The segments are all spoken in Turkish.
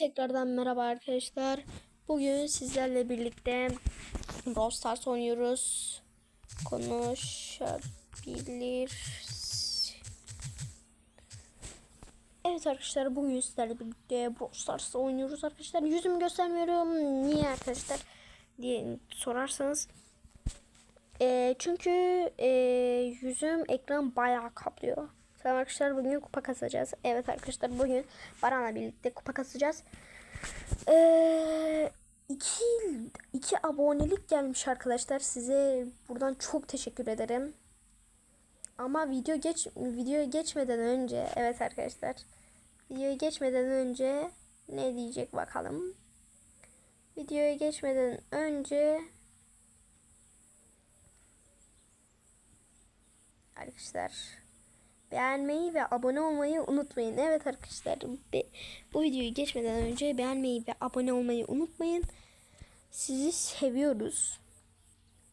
Tekrardan merhaba arkadaşlar. Bugün sizlerle birlikte Brawl Stars oynuyoruz. Konuşabilir. Evet arkadaşlar bugün sizlerle birlikte Brawl Stars oynuyoruz arkadaşlar. Yüzümü göstermiyorum. Niye arkadaşlar diye sorarsanız. Ee, çünkü e, yüzüm ekran bayağı kaplıyor. Selam arkadaşlar bugün kupa kasacağız. Evet arkadaşlar bugün Baran'la birlikte kupa kasacağız. Ee, iki, iki abonelik gelmiş arkadaşlar. Size buradan çok teşekkür ederim. Ama video geç videoya geçmeden önce evet arkadaşlar. Videoya geçmeden önce ne diyecek bakalım. Videoya geçmeden önce arkadaşlar beğenmeyi ve abone olmayı unutmayın. Evet arkadaşlar bu videoyu geçmeden önce beğenmeyi ve abone olmayı unutmayın. Sizi seviyoruz.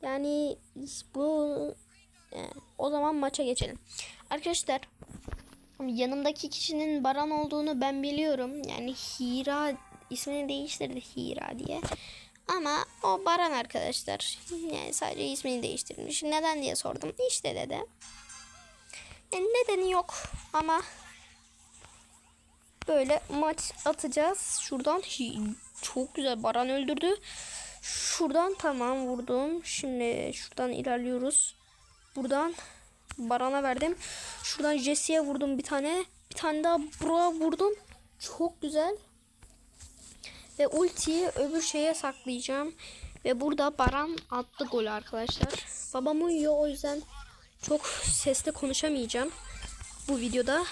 Yani bu yani, o zaman maça geçelim. Arkadaşlar yanımdaki kişinin Baran olduğunu ben biliyorum. Yani Hira ismini değiştirdi Hira diye. Ama o Baran arkadaşlar. Yani sadece ismini değiştirmiş. Neden diye sordum. İşte dedi. Yani nedeni yok ama böyle maç atacağız. Şuradan çok güzel Baran öldürdü. Şuradan tamam vurdum. Şimdi şuradan ilerliyoruz. Buradan Baran'a verdim. Şuradan Jesse'ye vurdum bir tane. Bir tane daha Bro'a vurdum. Çok güzel. Ve ultiyi öbür şeye saklayacağım. Ve burada Baran attı golü arkadaşlar. Babam uyuyor o yüzden çok sesli konuşamayacağım. Bu videoda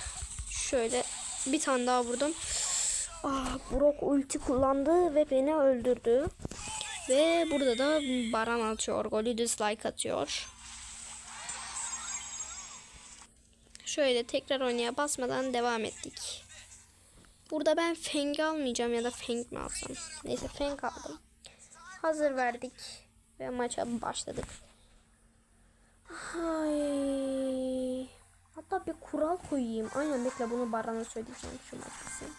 şöyle bir tane daha vurdum. Ah, Brock ulti kullandı ve beni öldürdü. Ve burada da Baran atıyor. Golü dislike atıyor. Şöyle tekrar oynaya basmadan devam ettik. Burada ben Feng almayacağım ya da Feng mi alsam? Neyse Feng aldım. Hazır verdik ve maça başladık. Ay. Hatta bir kural koyayım. Aynen bekle bunu Baran'a söyleyeceğim şu maçı.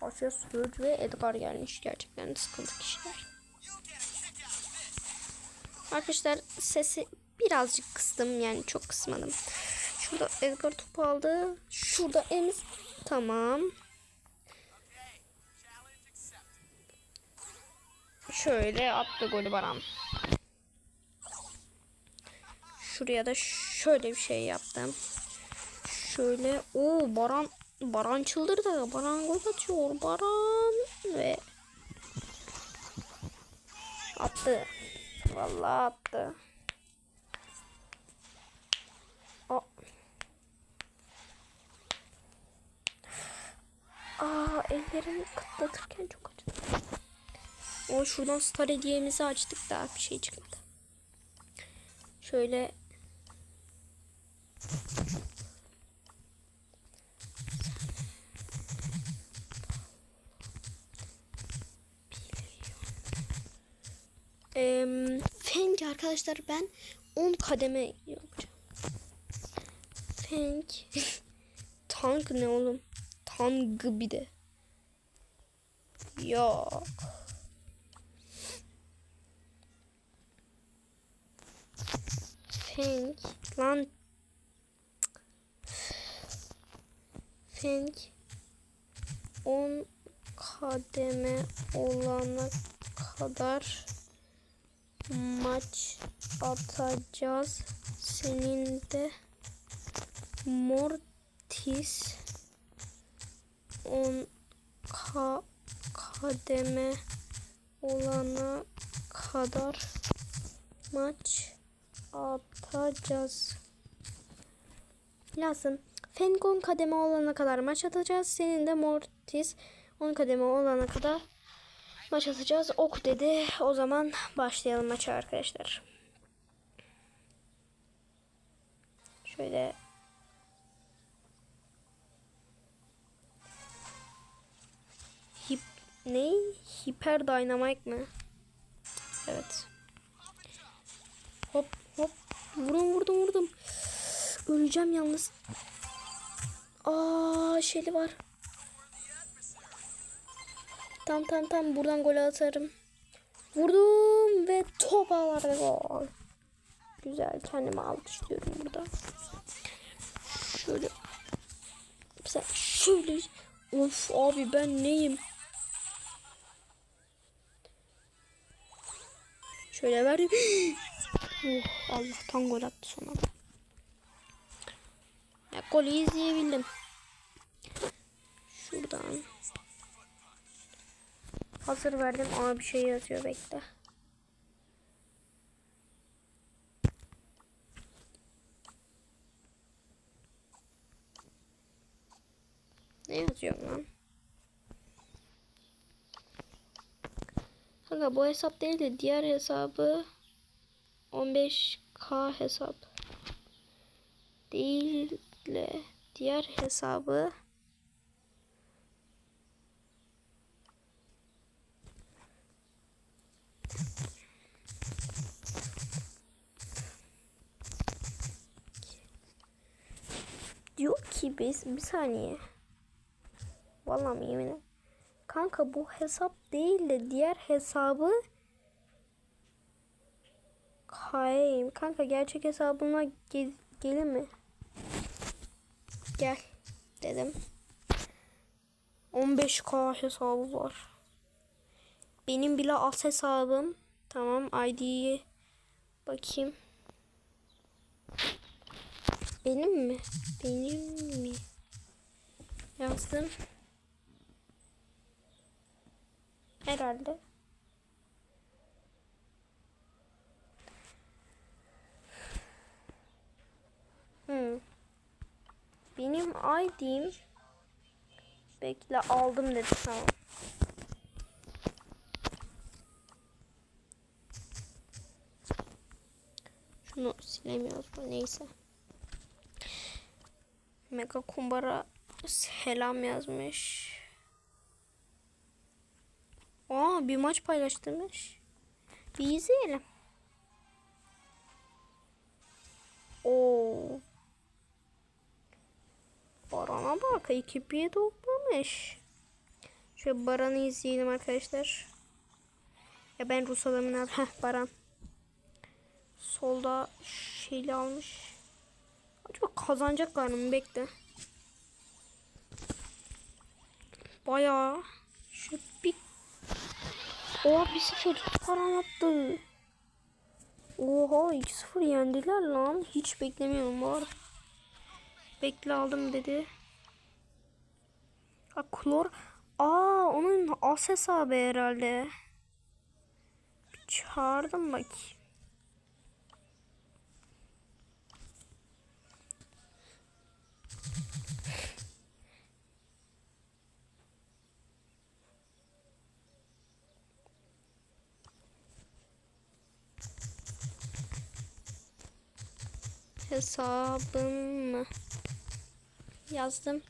Karşıya Surge ve Edgar gelmiş. Gerçekten sıkıntı kişiler. Arkadaşlar sesi birazcık kıstım. Yani çok kısmadım. Şurada Edgar topu aldı. Şurada Emiz. Tamam. Şöyle attı golü Baran. Şuraya da şöyle bir şey yaptım. Şöyle o Baran Baran çıldırdı. Baran gol atıyor. Baran ve attı. Vallahi attı. Aa. Aa ellerimi kıtlatırken çok acıdı. O şuradan star hediyemizi açtık da bir şey çıkmadı. Şöyle Eee Feng arkadaşlar ben 10 kademe yapacağım. Feng Tank ne oğlum? Tank bir de. Yok. Feng lan Feng 10 kademe olana kadar maç atacağız. Senin de Mortis 10 ka kademe olana kadar maç atacağız. Lazım. Fengon kademe olana kadar maç atacağız. Senin de Mortis 10 kademe olana kadar maç atacağız. Ok dedi. O zaman başlayalım maça arkadaşlar. Şöyle Hip ne? Hiper Dynamite mi? Evet. Hop hop. Vurdum vurdum vurdum. Öleceğim yalnız. Aa şeyli var. Tam tam tam buradan gol atarım. Vurdum ve top ağlarda gol. Güzel kendimi alkışlıyorum burada. Şöyle. Sen şöyle. Of abi ben neyim? Şöyle verdim. oh, Allah'tan gol attı sonra. Golü izleyebildim. Şuradan. Hazır verdim ama bir şey yazıyor bekle. Ne yazıyor lan? Kanka bu hesap değil de diğer hesabı 15k hesap de diğer hesabı diyor ki biz bir saniye. Vallahi yemin. Kanka bu hesap değil de diğer hesabı Hayır. Kanka gerçek hesabıma gel gelir mi? Gel dedim. 15k hesabı var. Benim bile az hesabım. Tamam ID'yi bakayım. Benim mi? Benim mi? Yazdım. Herhalde. Benim ID'm Bekle aldım dedi tamam. Şunu silemiyoruz mu neyse. Mega kumbara selam yazmış. Aa bir maç paylaştırmış. Bir izleyelim. Oo. Bak. Ekibiye toplamış. Şöyle Baran'ı izleyelim arkadaşlar. Ya ben Rus adamını Heh Baran. Solda şeyli almış. Acaba kazanacaklar mı? Bekle. Bayağı. Şu bir Oha 1-0 param attı. Oha 2-0 yendiler lan. Hiç beklemiyorum var. Bekle aldım dedi. Ha klor. Aa onun as hesabı herhalde. Bir çağırdım bak. hesabım mı? Yazdım.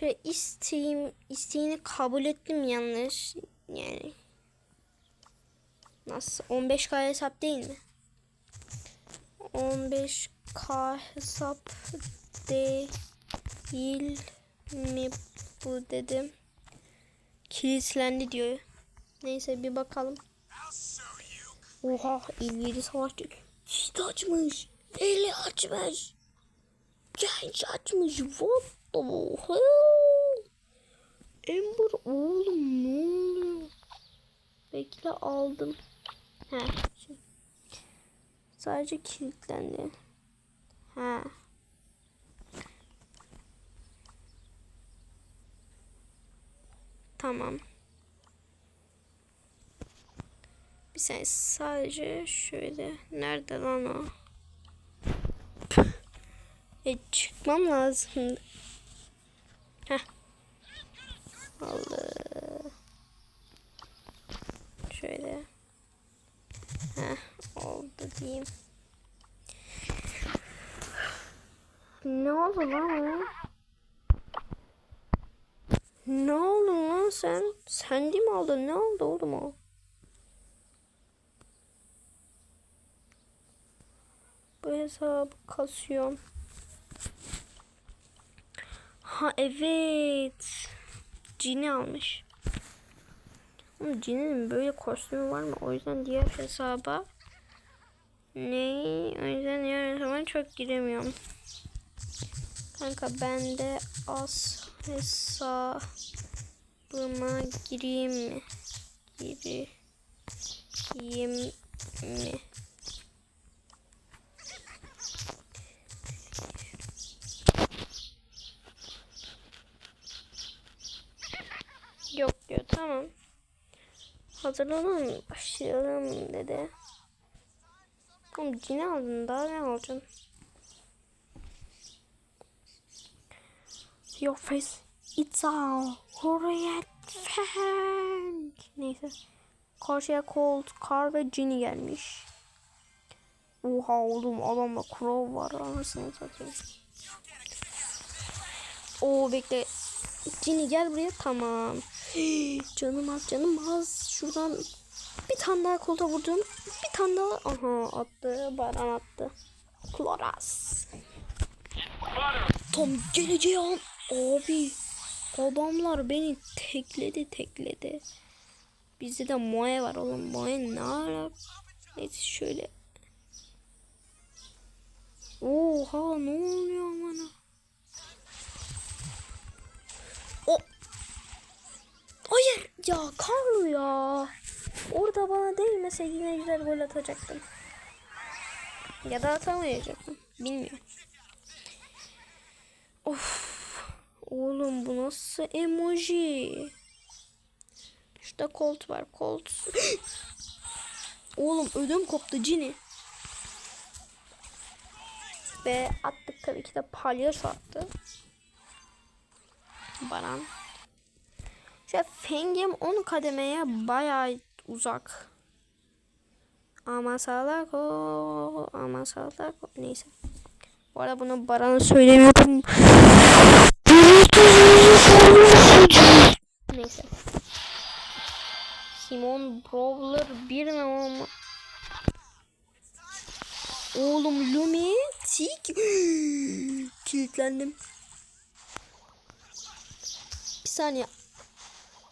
Şöyle isteğim, isteğini kabul ettim yanlış. Yani nasıl 15k hesap değil mi? 15k hesap değil mi bu dedim. Kilitlendi diyor. Neyse bir bakalım. Oha 57 savaşçı. Hiç açmış. Eli açmış. Genç açmış. What the hell? Ember oğlum ne oluyor? Bekle aldım. He. Sadece kilitlendi. He. Tamam. Bir saniye sadece şöyle. Nerede lan o? E, çıkmam lazım. Heh. Allah. Şöyle. Heh, oldu diyeyim. Ne oldu lan? Ne oldu lan sen? Sen değil mi aldın? Ne oldu oğlum o? Bu hesabı kasıyorum. Ha evet. Cini almış. Ama Jin'in böyle kostümü var mı? O yüzden diğer hesaba ne? O yüzden diğer hesaba çok giremiyorum. Kanka ben de az hesabıma gireyim mi? Gireyim mi? Yok diyor tamam. Hazırlanalım başlayalım dedi. Oğlum cini aldın daha ne alacaksın? Your face it's all Korean fan. Neyse. Karşıya Colt, Car ve Ginny gelmiş. Oha oğlum adamda Crow var anasını satayım. Oo bekle. Ginny gel buraya tamam. Canım az canım az. Şuradan bir tane daha kolta vurdum. Bir tane daha. Aha attı. Baran attı. Kloras. Tam geleceği an. Abi. Adamlar beni tekledi tekledi. Bizde de Moe var oğlum. Moe ne alak? Neyse şöyle. Oha ne oluyor bana? Hayır ya Carlo ya. Orada bana değmese yine güzel gol atacaktım. Ya da atamayacaktım. Bilmiyorum. Of. Oğlum bu nasıl emoji? Şurada Colt var. Colt. Oğlum ödüm koptu Cini. Ve attık tabii ki de palyaço attı. Baran. İşte Feng'im 10 kademeye bayağı uzak. Ama salak o. Ama salak o. Neyse. Bu arada bunu Baran'a söylemiyorum. Neyse. Simon Brawler bir ama? Oğlum Lumi tik. Kilitlendim. Bir saniye.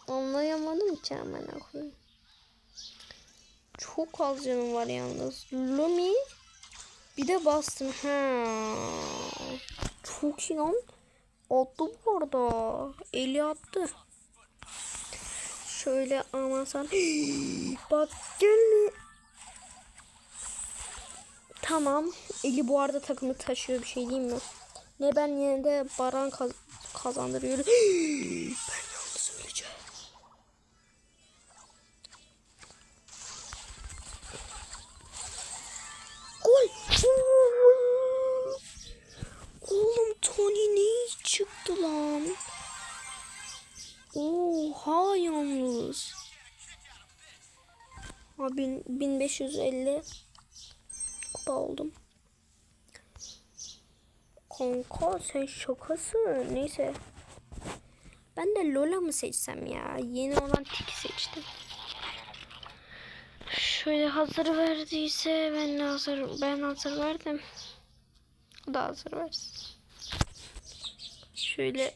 Anlayamadım ki hemen koyayım. Çok az canım var yalnız. Lumi bir de bastım. Ha. Çok iyi lan. Attı bu arada. Eli attı. Şöyle aman sen. Bak gel. Tamam. Eli bu arada takımı taşıyor bir şey diyeyim mi? Ne ben yine de Baran kaz kazandırıyorum. Abi 1550 kupa oldum. Kanka sen şakası. Neyse. Ben de Lola mı seçsem ya? Yeni olan Tiki seçtim. Şöyle hazır verdiyse ben hazır ben hazır verdim. O da hazır versin. Şöyle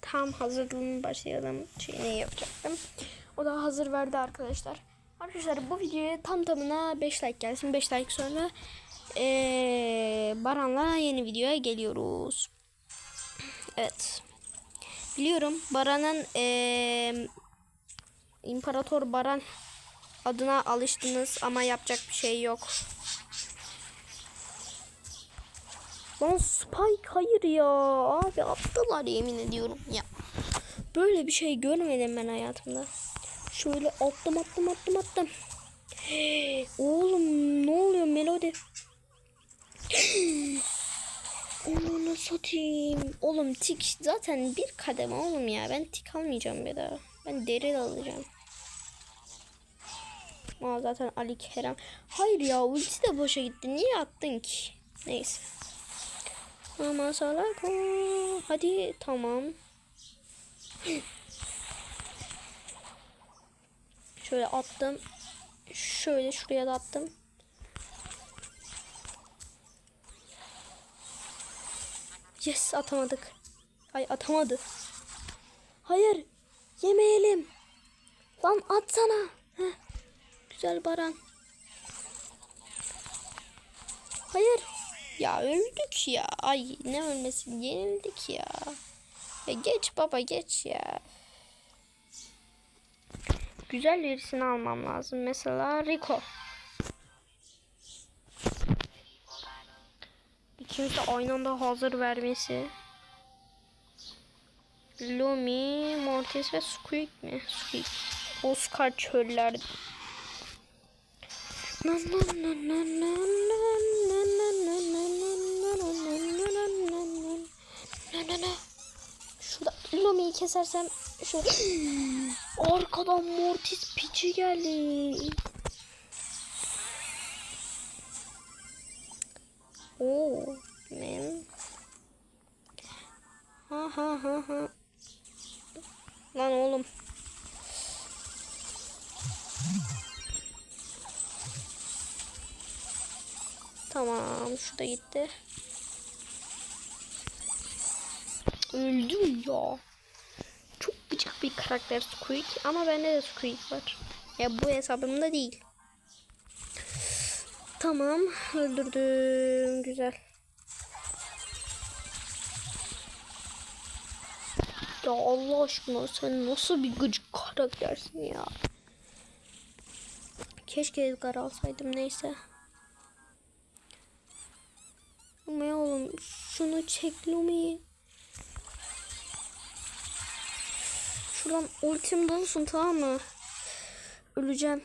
tam hazırlığını başlayalım. Şeyini yapacaktım. O da hazır verdi arkadaşlar. Arkadaşlar bu videoya tam tamına 5 like gelsin. 5 like sonra ee, Baran'la yeni videoya geliyoruz. Evet. Biliyorum Baran'ın ee, İmparator Baran adına alıştınız ama yapacak bir şey yok. Lan Spike hayır ya. Abi attılar yemin ediyorum ya. Böyle bir şey görmedim ben hayatımda. Şöyle attım attım attım attım. Oğlum ne oluyor melodi? Onu satayım. Oğlum tik zaten bir kademe oğlum ya. Ben tik almayacağım bir daha. Ben deri alacağım. Aa, zaten Ali Kerem. Hayır ya ulti de boşa gitti. Niye attın ki? Neyse. Ama salak. Hadi tamam. Şöyle attım. Şöyle şuraya da attım. Yes atamadık. Ay atamadı. Hayır. Yemeyelim. Lan atsana. Heh. Güzel Baran. Hayır. Ya öldük ya. Ay ne ölmesi yenildik ya. Ya geç baba geç ya güzel birisini almam lazım. Mesela Rico. İkimiz de aynı anda hazır vermesi. Lumi, Mortis ve Squeak mi? Squeak. Oscar çöller. Şurada Lumi'yi kesersem şurada arkadan Mortis piçi geldi. Oo, men. Ha ha ha ha. Lan oğlum. Tamam, şu da gitti. Öldüm ya. Bir karakter Squeak ama bende de Squeak var. Ya bu hesabımda değil. Tamam, öldürdüm. Güzel. Ya Allah aşkına sen nasıl bir gıcık karaktersin ya. Keşke Edgar alsaydım neyse. Ama oğlum şunu çek Lumi'yi. Şuradan ultim dolsun tamam mı? Öleceğim.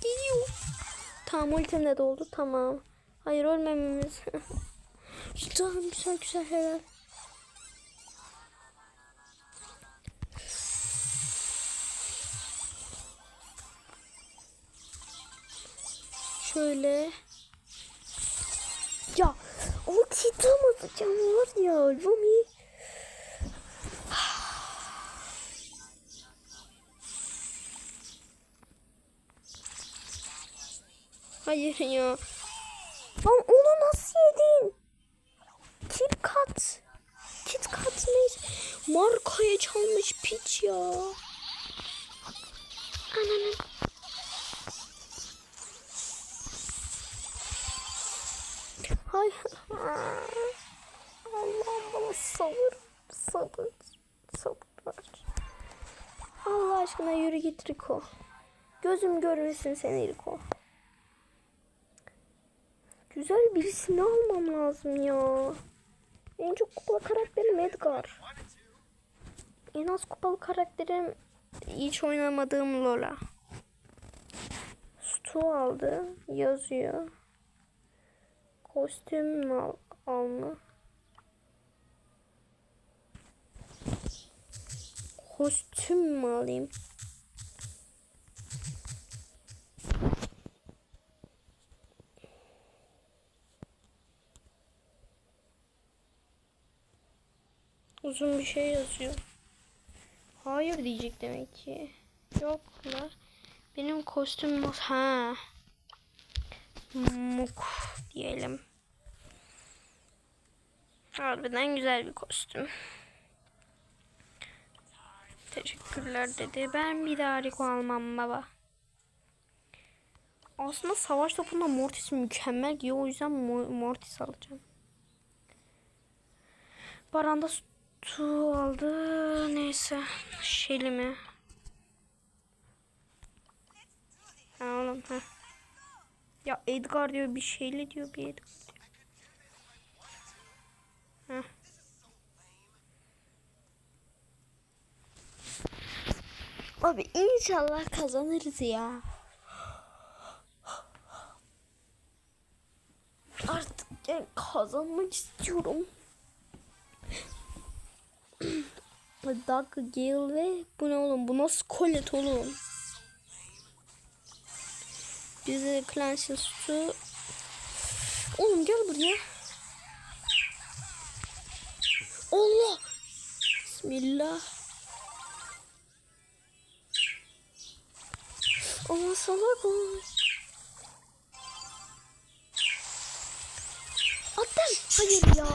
Geliyor. Tamam ultim de doldu tamam. Hayır ölmememiz. tamam güzel güzel helal. Şöyle. Ya ulti atamayacağım var ya. Lumi. Hayır ya. Lan onu nasıl yedin? Kit kat. Kit kat neyse. Markaya çalmış piç ya. Ananı. Hay. Allah'ım bana sabır. Sabır. Sabır ver. Allah aşkına yürü git Rico. Gözüm görmesin seni Rico. Güzel birisini almam lazım ya. En çok kupalı karakterim Edgar. En az kupalı karakterim hiç oynamadığım Lola. Stu aldı. Yazıyor. Kostüm al alma. Kostüm mü alayım? Uzun bir şey yazıyor. Hayır diyecek demek ki. Yok la. Benim kostüm nasıl? Ha. Muk diyelim. Harbiden güzel bir kostüm. Teşekkürler dedi. Ben bir daha Rico almam baba. Aslında savaş topunda Mortis mükemmel diyor. O yüzden Mo- Mortis alacağım. Baranda su aldı. Neyse. Şeli mi? Ha oğlum ha. Ya Edgar diyor bir şeyli diyor bir Edgar diyor. Heh. Abi inşallah kazanırız ya. Artık yani kazanmak istiyorum. Dark Gale ve bu ne oğlum? Bu nasıl kolet oğlum? Bize Clancy su. Oğlum gel buraya. Allah. Bismillah. Ama salak ol. Attım. Hayır ya.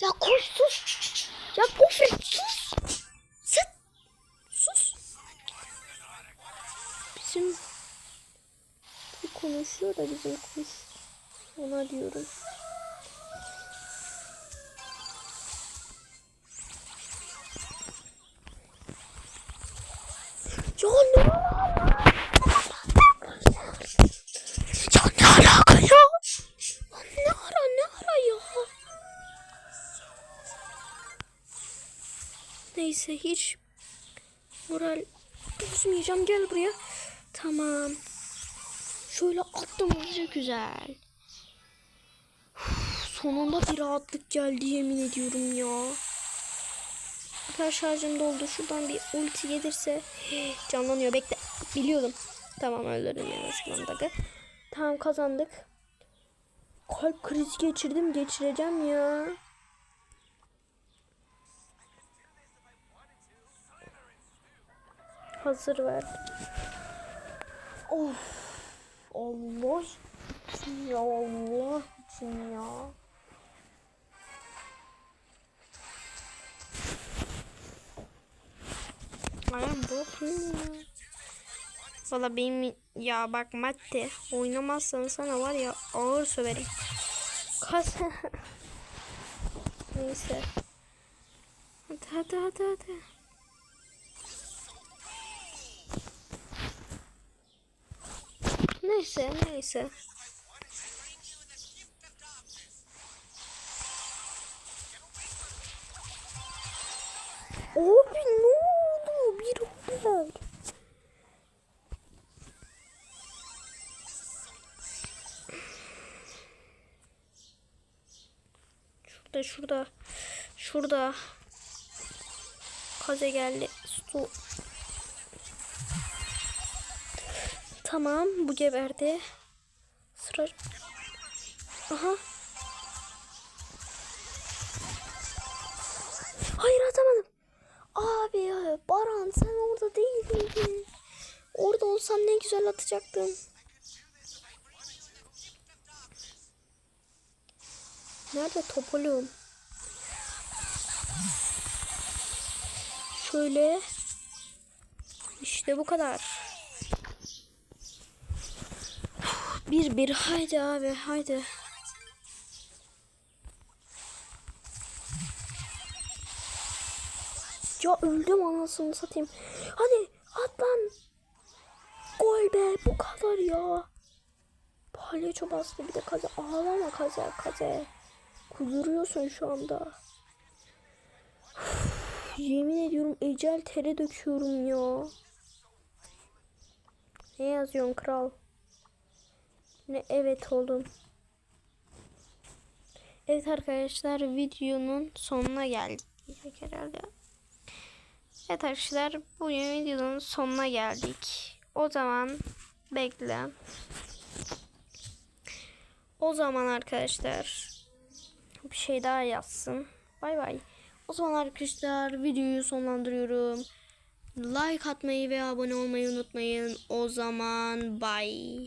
Ya koş sus. Ya boş sus. Sıt. Sus. Bizim konuşuyor da bizim kuş. Ona diyoruz. Neyse hiç moral bozmayacağım. Gel buraya. Tamam. Şöyle attım hızlıca güzel. Sonunda bir rahatlık geldi yemin ediyorum ya. Süper şarjım doldu. Şuradan bir ulti gelirse canlanıyor. Bekle. Biliyordum. Tamam öldürdüm en azından dakika. Tamam kazandık. Kalp krizi geçirdim. Geçireceğim ya. Hazır ver. Of. Allah için ya Allah için ya. Bırakmıyor ya. Valla benim ya bak Matte oynamazsan sana var ya ağır söverim. Kas. Neyse. Hadi hadi hadi hadi. Neyse neyse. Abi ne oldu? Bir haber. Şurada şurada. Şurada. Kaze geldi. Su. Tamam bu geberdi. Sıra. Aha. Hayır atamadım. Abi Baran sen orada değil? Orada olsan ne güzel atacaktın. Nerede topoluğum? Şöyle. İşte bu kadar. Bir bir haydi abi haydi. Ya öldüm anasını satayım. Hadi at. Gol be bu kadar ya. Palyaço bastı bir de kaze. Ağlama kaze kaze. Kuduruyorsun şu anda. Yemin ediyorum ecel tere döküyorum ya. Ne yazıyorsun kral? Ne evet oğlum. Evet arkadaşlar videonun sonuna geldik herhalde. Evet arkadaşlar bugün videonun sonuna geldik. O zaman bekle. O zaman arkadaşlar bir şey daha yazsın. Bay bay. O zaman arkadaşlar videoyu sonlandırıyorum. Like atmayı ve abone olmayı unutmayın. O zaman bay.